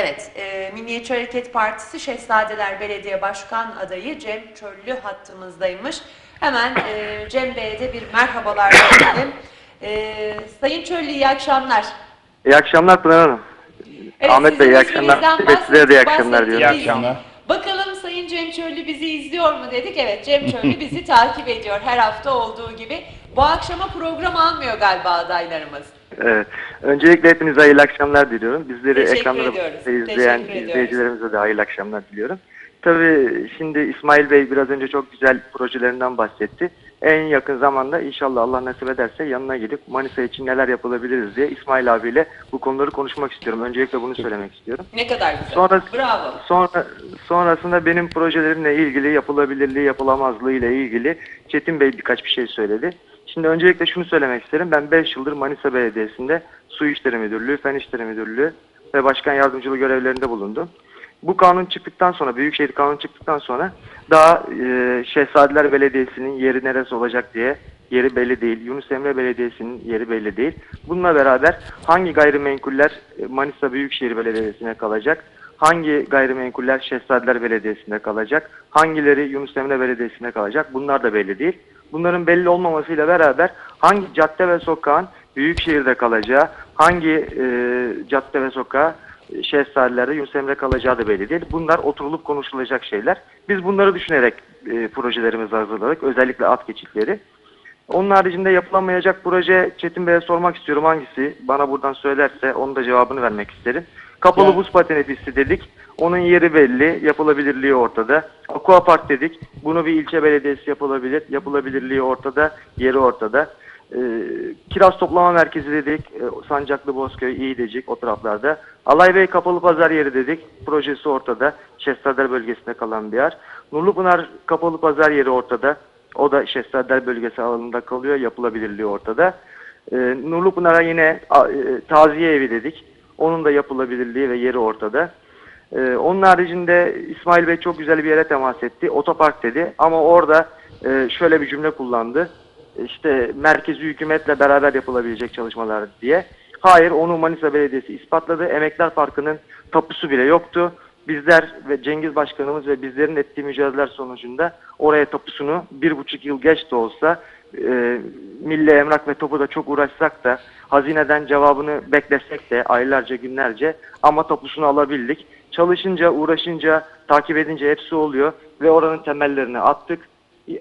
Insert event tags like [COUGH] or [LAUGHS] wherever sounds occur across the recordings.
Evet, e, Milliyetçi Hareket Partisi Şehzadeler Belediye Başkan adayı Cem Çöllü hattımızdaymış. Hemen e, Cem Bey'e de bir merhabalar diyelim. E, Sayın Çöllü iyi akşamlar. İyi akşamlar Pınar Hanım. Evet, Ahmet Bey, iyi akşamlar. size de iyi akşamlar diyorum. İyi akşamlar. Bakalım Sayın Cem Çöllü bizi izliyor mu dedik. Evet Cem Çöllü [LAUGHS] bizi takip ediyor her hafta olduğu gibi. Bu akşama program almıyor galiba adaylarımız. Evet. Öncelikle hepinize hayırlı akşamlar diliyorum. Bizleri Teşekkür ediyoruz. izleyen Teşekkür izleyicilerimize de hayırlı akşamlar diliyorum. Tabii şimdi İsmail Bey biraz önce çok güzel projelerinden bahsetti. En yakın zamanda inşallah Allah nasip ederse yanına gidip Manisa için neler yapılabiliriz diye İsmail abiyle bu konuları konuşmak istiyorum. Öncelikle bunu söylemek istiyorum. Ne kadar güzel. Sonra, Bravo. Sonra, sonrasında benim projelerimle ilgili yapılabilirliği, yapılamazlığı ile ilgili Çetin Bey birkaç bir şey söyledi. Şimdi öncelikle şunu söylemek isterim. Ben 5 yıldır Manisa Belediyesi'nde Su İşleri Müdürlüğü, Fen İşleri Müdürlüğü ve Başkan Yardımcılığı görevlerinde bulundum. Bu kanun çıktıktan sonra, Büyükşehir Kanunu çıktıktan sonra daha e, Şehzadeler Belediyesi'nin yeri neresi olacak diye yeri belli değil. Yunus Emre Belediyesi'nin yeri belli değil. Bununla beraber hangi gayrimenkuller e, Manisa Büyükşehir Belediyesi'ne kalacak? Hangi gayrimenkuller Şehzadeler Belediyesi'nde kalacak? Hangileri Yunus Emre Belediyesi'nde kalacak? Bunlar da belli değil. Bunların belli olmamasıyla beraber hangi cadde ve sokağın Büyükşehir'de kalacağı, hangi e, cadde ve sokağa e, Şehzadelerde Yunus Emre kalacağı da belli değil. Bunlar oturulup konuşulacak şeyler. Biz bunları düşünerek e, projelerimizi hazırladık. Özellikle at geçitleri. Onun haricinde yapılamayacak proje Çetin Bey'e sormak istiyorum hangisi? Bana buradan söylerse onun da cevabını vermek isterim. Kapalı Yani- buz pateni pisti dedik. Onun yeri belli, yapılabilirliği ortada. Aqua Park dedik. Bunu bir ilçe belediyesi yapılabilir. Yapılabilirliği ortada, yeri ortada. Ee, kiraz toplama merkezi dedik. Ee, Sancaklı Bozköy, İğdecik o taraflarda. Alaybey Kapalı Pazar yeri dedik. Projesi ortada. Şehzadeler bölgesinde kalan bir yer. Nurlupınar Kapalı Pazar yeri ortada. O da Şehzadeler bölgesi alanında kalıyor. Yapılabilirliği ortada. Ee, Nurlupınar'a yine a, e, taziye evi dedik. Onun da yapılabilirliği ve yeri ortada. Ee, onun haricinde İsmail Bey çok güzel bir yere temas etti. Otopark dedi ama orada e, şöyle bir cümle kullandı. İşte merkezi hükümetle beraber yapılabilecek çalışmalar diye. Hayır onu Manisa Belediyesi ispatladı. Emekler Parkı'nın tapusu bile yoktu. Bizler ve Cengiz Başkanımız ve bizlerin ettiği mücadeleler sonucunda oraya tapusunu bir buçuk yıl geç de olsa e, Milli Emlak ve Tapu'da çok uğraşsak da hazineden cevabını beklesek de aylarca günlerce ama tapusunu alabildik. Çalışınca, uğraşınca, takip edince hepsi oluyor ve oranın temellerini attık.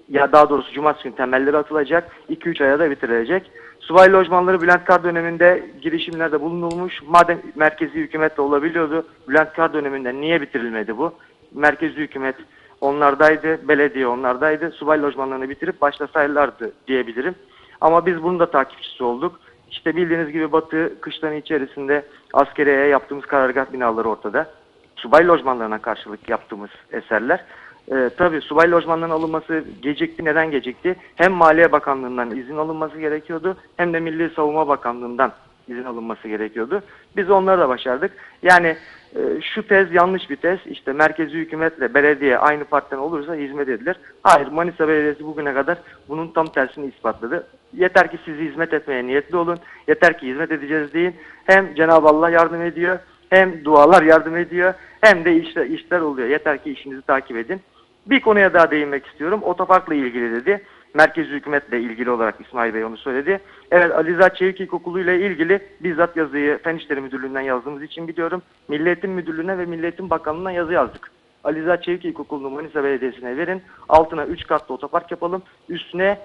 Ya daha doğrusu cumartesi günü temelleri atılacak. 2-3 aya da bitirilecek. Subay lojmanları Bülent Kar döneminde girişimlerde bulunulmuş. Madem merkezi hükümetle olabiliyordu. Bülent Kar döneminde niye bitirilmedi bu? Merkezi hükümet onlardaydı, belediye onlardaydı. Subay lojmanlarını bitirip başlasaylardı diyebilirim. Ama biz bunun da takipçisi olduk. İşte bildiğiniz gibi Batı kışlanı içerisinde askeriyeye yaptığımız karargah binaları ortada. Subay lojmanlarına karşılık yaptığımız eserler. Ee, tabii subay lojmanlarının alınması gecikti. Neden gecikti? Hem Maliye Bakanlığı'ndan izin alınması gerekiyordu hem de Milli Savunma Bakanlığı'ndan izin alınması gerekiyordu. Biz onları da başardık. Yani e, şu tez yanlış bir tez. İşte merkezi hükümetle belediye aynı partiden olursa hizmet edilir. Hayır Manisa Belediyesi bugüne kadar bunun tam tersini ispatladı. Yeter ki siz hizmet etmeye niyetli olun. Yeter ki hizmet edeceğiz deyin. Hem Cenab-ı Allah yardım ediyor hem dualar yardım ediyor hem de işler, işler oluyor. Yeter ki işinizi takip edin. Bir konuya daha değinmek istiyorum. Otoparkla ilgili dedi. Merkezi hükümetle ilgili olarak İsmail Bey onu söyledi. Evet Ali Rıza Çevik İlkokulu ile ilgili bizzat yazıyı Fen İşleri Müdürlüğü'nden yazdığımız için biliyorum. Milli Eğitim Müdürlüğü'ne ve Milli Eğitim Bakanlığı'na yazı yazdık. Ali Rıza Çevik İlkokulu'nu Manisa Belediyesi'ne verin. Altına 3 katlı otopark yapalım. Üstüne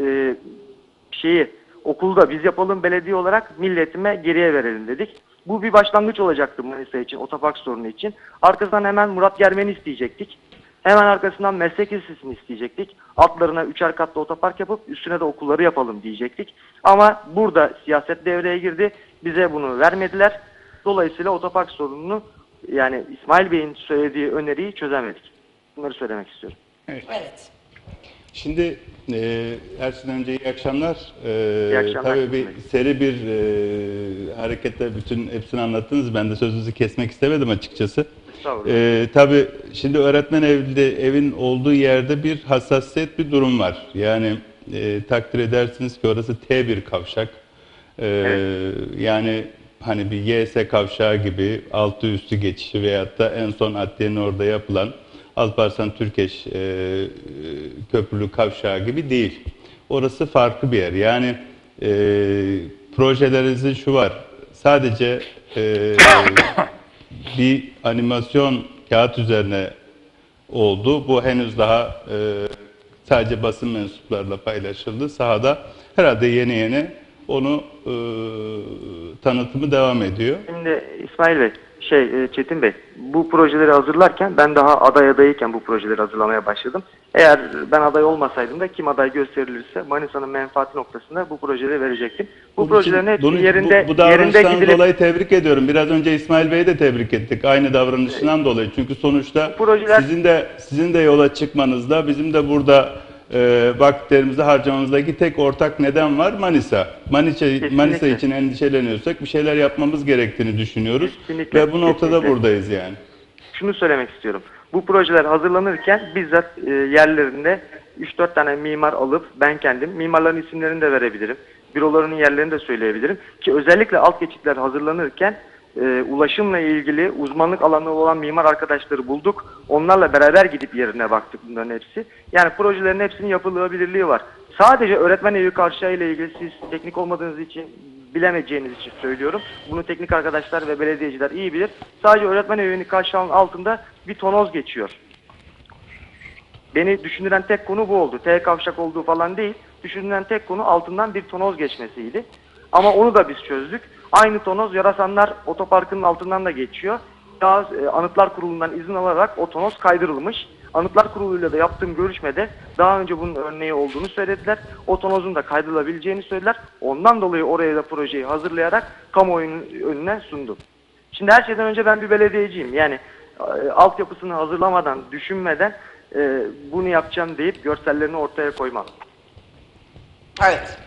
e, şeyi okulda biz yapalım belediye olarak milletime geriye verelim dedik. Bu bir başlangıç olacaktı Manisa için, otopark sorunu için. Arkasından hemen Murat Germen'i isteyecektik. Hemen arkasından meslek lisesini isteyecektik. Altlarına üçer katlı otopark yapıp üstüne de okulları yapalım diyecektik. Ama burada siyaset devreye girdi. Bize bunu vermediler. Dolayısıyla otopark sorununu yani İsmail Bey'in söylediği öneriyi çözemedik. Bunları söylemek istiyorum. Evet. Şimdi e, şeyden önce iyi akşamlar. E, İyi akşamlar Tabii bir seri bir e, hareketle bütün hepsini anlattınız. Ben de sözünüzü kesmek istemedim açıkçası. E, tabii şimdi öğretmen evli, evin olduğu yerde bir hassasiyet bir durum var. Yani e, takdir edersiniz ki orası T bir kavşak. E, Yani hani bir YS kavşağı gibi altı üstü geçişi veyahut da en son adliyenin orada yapılan Alparslan Türkeş e, e, köprülü kavşağı gibi değil. Orası farklı bir yer. Yani e, projelerinizin şu var. Sadece e, [COUGHS] bir animasyon kağıt üzerine oldu. Bu henüz daha e, sadece basın mensuplarıyla paylaşıldı. Sahada herhalde yeni yeni onu e, tanıtımı devam ediyor. Şimdi İsmail Bey, şey e, Çetin Bey, bu projeleri hazırlarken ben daha aday adayıyken bu projeleri hazırlamaya başladım. Eğer ben aday olmasaydım da kim aday gösterilirse Manisa'nın menfaati noktasında bu projeleri verecektim. Bu için- projelerin hepsi bunun- yerinde bu, bu yerinde gidilip dolayı tebrik ediyorum. Biraz önce İsmail Bey'i de tebrik ettik aynı davranışından dolayı. Çünkü sonuçta Bu projeler- sizin de sizin de yola çıkmanızda bizim de burada e, vakitlerimizi harcamamızdaki tek ortak neden var Manisa. Manisa, Kesinlikle. Manisa için endişeleniyorsak bir şeyler yapmamız gerektiğini düşünüyoruz. Kesinlikle, Ve bu noktada kesinlikle. buradayız yani. şunu söylemek istiyorum. Bu projeler hazırlanırken bizzat e, yerlerinde 3-4 tane mimar alıp ben kendim mimarların isimlerini de verebilirim. Bürolarının yerlerini de söyleyebilirim. Ki özellikle alt geçitler hazırlanırken e, ulaşımla ilgili uzmanlık alanı olan mimar arkadaşları bulduk. Onlarla beraber gidip yerine baktık bunların hepsi. Yani projelerin hepsinin yapılabilirliği var. Sadece öğretmen evi karşıya ile ilgili siz teknik olmadığınız için bilemeyeceğiniz için söylüyorum. Bunu teknik arkadaşlar ve belediyeciler iyi bilir. Sadece öğretmen evinin karşılığının altında bir tonoz geçiyor. Beni düşündüren tek konu bu oldu. T kavşak olduğu falan değil. Düşündüren tek konu altından bir tonoz geçmesiydi. Ama onu da biz çözdük. Aynı tonoz Yarasanlar Otoparkı'nın altından da geçiyor. Daha e, Anıtlar Kurulu'ndan izin alarak o tonoz kaydırılmış. Anıtlar Kurulu'yla da yaptığım görüşmede daha önce bunun örneği olduğunu söylediler. O tonozun da kaydırılabileceğini söylediler. Ondan dolayı oraya da projeyi hazırlayarak kamuoyunun önüne sundum. Şimdi her şeyden önce ben bir belediyeciyim. Yani e, altyapısını hazırlamadan, düşünmeden e, bunu yapacağım deyip görsellerini ortaya koymam. Evet.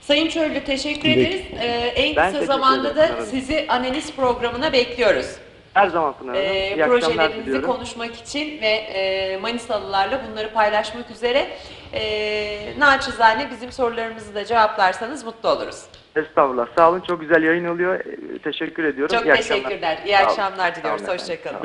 Sayın Çöllü teşekkür Peki. ederiz. Ee, en Ben kısa teşekkür zamanda ederim, da Pınar Hanım. sizi analiz programına bekliyoruz. Her zaman Pınar Hanım. Ee, İyi akşamlar projelerinizi diliyorum. konuşmak için ve e, Manisalılarla bunları paylaşmak üzere e, naçizane bizim sorularımızı da cevaplarsanız mutlu oluruz. Estağfurullah. Sağ olun. Çok güzel yayın oluyor. Teşekkür ediyorum. Çok İyi akşamlar. teşekkürler. İyi Sağ olun. akşamlar Sağ diliyoruz. efendim. Hoşçakalın.